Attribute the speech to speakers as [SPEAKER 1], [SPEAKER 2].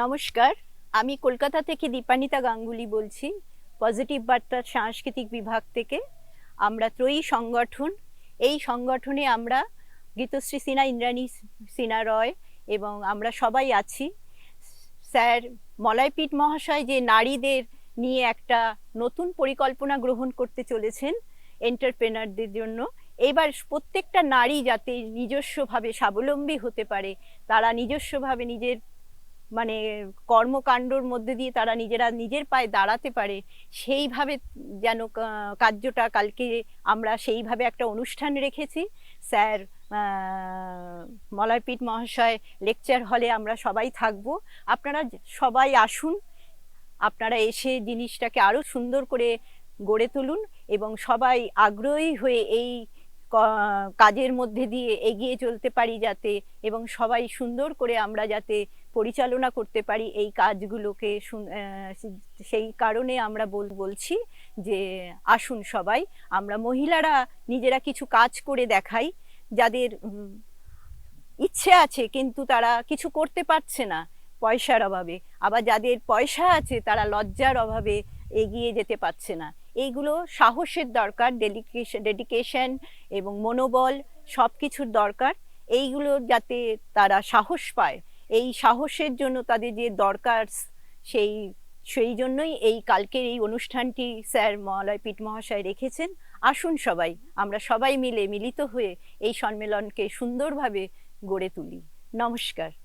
[SPEAKER 1] নমস্কার, আমি কলকাতা থেকে দীপানিতা গাঙ্গুলি বলছি পজিটিভ বার্তার সাংস্কৃতিক বিভাগ থেকে। আমরা ত্রয়ী সংগঠন। এই সংগঠনে আমরা গীতশ্রী সিনহা ইন্দ্রাণী সিনহা রয় এবং আমরা সবাই আছি। স্যার মলয়পীঠ মহাশয় যে নারীদের নিয়ে একটা নতুন পরিকল্পনা গ্রহণ করতে চলেছেন এন্টারপ্রেনারদের জন্য, এবার প্রত্যেকটা নারী যাতে নিজস্বভাবে স্বাবলম্বী হতে পারে, তারা নিজস্বভাবে নিজের মানে কর্মকাণ্ডর মধ্যে দিয়ে তারা নিজেরা নিজের পায়ে দাঁড়াতে পারে, সেইভাবে যেন কার্যটা কালকে আমরা সেইভাবে একটা অনুষ্ঠান রেখেছি। স্যার মলয়পীঠ মহাশয় লেকচার হলে আমরা সবাই থাকব। আপনারা সবাই আসুন, আপনারা এসে জিনিসটাকে আরও সুন্দর করে গড়ে তুলুন এবং সবাই আগ্রহী হয়ে এই কাজের মধ্যে দিয়ে এগিয়ে চলতে পারি যাতে এবং সবাই সুন্দর করে আমরা যাতে পরিচালনা করতে পারি এই কাজগুলোকে সেই কারণে আমরা বল, বলছি যে আসুন সবাই, আমরা মহিলারা নিজেরা কিছু কাজ করে দেখাই, যাদের ইচ্ছে আছে কিন্তু তারা কিছু করতে পারছে না পয়সার অভাবে। আবার যাদের পয়সা আছে তারা লজ্জার অভাবে এগিয়ে যেতে পারছে না। এইগুলো সাহসের দরকার ডেডিকেশন ডেডিকেশন এবং মনোবল সব কিছুর দরকার। এইগুলো যাতে তারা সাহস পায়। এই সাহসের জন্য তাদের যে দরকার সেই সেই জন্যই এই কালকের এই অনুষ্ঠানটি স্যার মহালয় মলয়পীঠ মহাশয় রেখেছেন। আসুন সবাই, আমরা সবাই মিলে মিলিত হয়ে এই সম্মেলনকে সুন্দরভাবে গড়ে তুলি। নমস্কার।